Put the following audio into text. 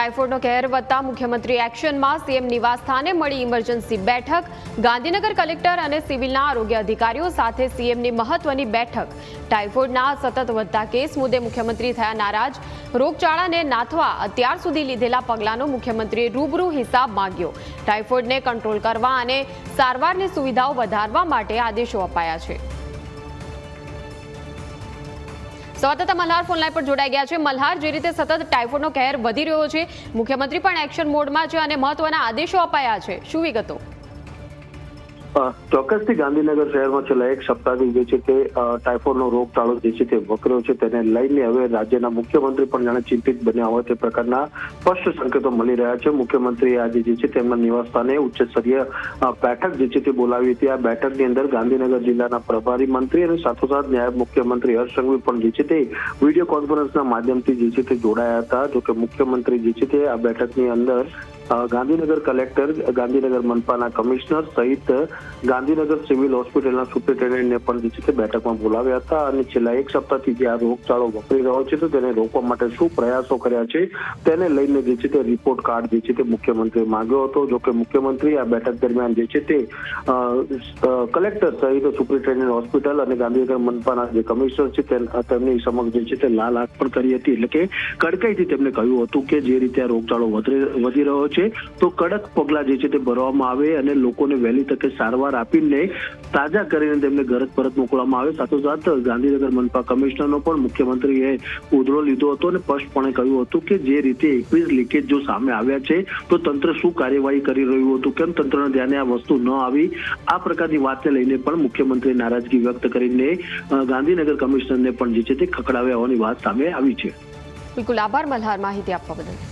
ટાઇફોઇડનો કહેર વધતા મુખ્યમંત્રી એક્શનમાં સીએમ નિવાસ સ્થાને મળી ઇમરજન્સી બેઠક. ગાંધીનગર કલેક્ટર અને સિવિલના આરોગ્ય અધિકારીઓ સાથે સીએમની મહત્વની બેઠક. ટાઇફોઇડના સતત વધતા કેસ મુદ્દે મુખ્યમંત્રી થયા નારાજ. રોગચાળાને નાથવા અત્યાર સુધી લીધેલા પગલાંનો મુખ્યમંત્રીએ રૂબરૂ હિસાબ માંગ્યો. ટાઇફોઇડને કંટ્રોલ કરવા અને સારવારની સુવિધાઓ વધારવા માટે આદેશો અપાયા છે. સંવાદદાતા મલ્હાર ફોનલાઈન પર જોડાઈ ગયા છે. મલ્હાર જે રીતે સતત ટાઇફોઇડનો કહેર વધી રહ્યો છે, મુખ્યમંત્રી પણ એક્શન મોડમાં છે અને મહત્વના આદેશો અપાયા છે. શું વિગતો? ચોક્કસથી ગાંધીનગર શહેરમાં છેલ્લા એક સપ્તાહથી જે છે તે અ, રોગચાળો જે છે તે વકર્યો છે તેને લઈને હવે રાજ્યના મુખ્યમંત્રી પણ જાણે ચિંતિત બન્યા હોય તે પ્રકારના સ્પષ્ટ સંકેતો મળી રહ્યા છે. મુખ્યમંત્રીએ આજે જે છે તેમના નિવાસસ્થાને ઉચ્ચ સ્તરીય બેઠક જે છે તે બોલાવી હતી. આ બેઠકની અંદર ગાંધીનગર જિલ્લાના પ્રભારી મંત્રી અને સાથોસાથ નાયબ મુખ્યમંત્રી હર્ષ સંઘવી પણ જે છે તે વીડિયો કોન્ફરન્સના માધ્યમથી જે છે તે જોડાયા હતા. જોકે મુખ્યમંત્રી જે છે તે આ બેઠકની અંદર ગાંધીનગર કલેક્ટર, ગાંધીનગર મનપાના કમિશનર સહિત ગાંધીનગર સિવિલ હોસ્પિટલના સુપ્રિન્ટેન્ડન્ટને પણ જે છે તે બેઠકમાં બોલાવ્યા હતા અને છેલ્લા એક સપ્તાહથી જે આ રોગચાળો વકરી રહ્યો છે તો તેને રોકવા માટે શું પ્રયાસો કર્યા છે તેને લઈને જે છે તે રિપોર્ટ કાર્ડ જે છે તે મુખ્યમંત્રીએ માંગ્યો હતો. જો કે મુખ્યમંત્રી આ બેઠક દરમિયાન જે છે તે કલેક્ટર સહિત સુપ્રિન્ટેન્ડન્ટ હોસ્પિટલ અને ગાંધીનગર મનપાના જે કમિશનર છે તેમ- તેમની સમક્ષ જે છે તે લાલ આંખ પણ કરી હતી. એટલે કે કડકાઈથી તેમને કહ્યું હતું કે જે રીતે આ રોગચાળો વધી રહ્યો છે તો કડક પગલાં જે છે તે ભરવામાં આવે અને લોકોને વહેલી તકે સારવાર આપીને તાજા કરીને તેમને ઘર પરત મોકલવામાં આવે. સાથોસાથ ગાંધીનગર મનપા કમિશનરનો પણ મુખ્યમંત્રીએ ઉધડો લીધો હતો અને સ્પષ્ટપણે કહ્યું હતું કે જે રીતે એકવીસ લીકેજ જો સામે આવ્યા છે, તો તંત્ર શું કાર્યવાહી કરી રહ્યું હતું? કેમ તંત્રના ધ્યાને આ વસ્તુ ન આવી? આ પ્રકારની વાતને લઈને પણ મુખ્યમંત્રીએ નારાજગી વ્યક્ત કરીને ગાંધીનગર કમિશનરને પણ જે છે તે ખકડાવ્યા હોવાની વાત સામે આવી છે. બિલકુલ આભાર, મલ્હાર માહિતી આપવા બદલ.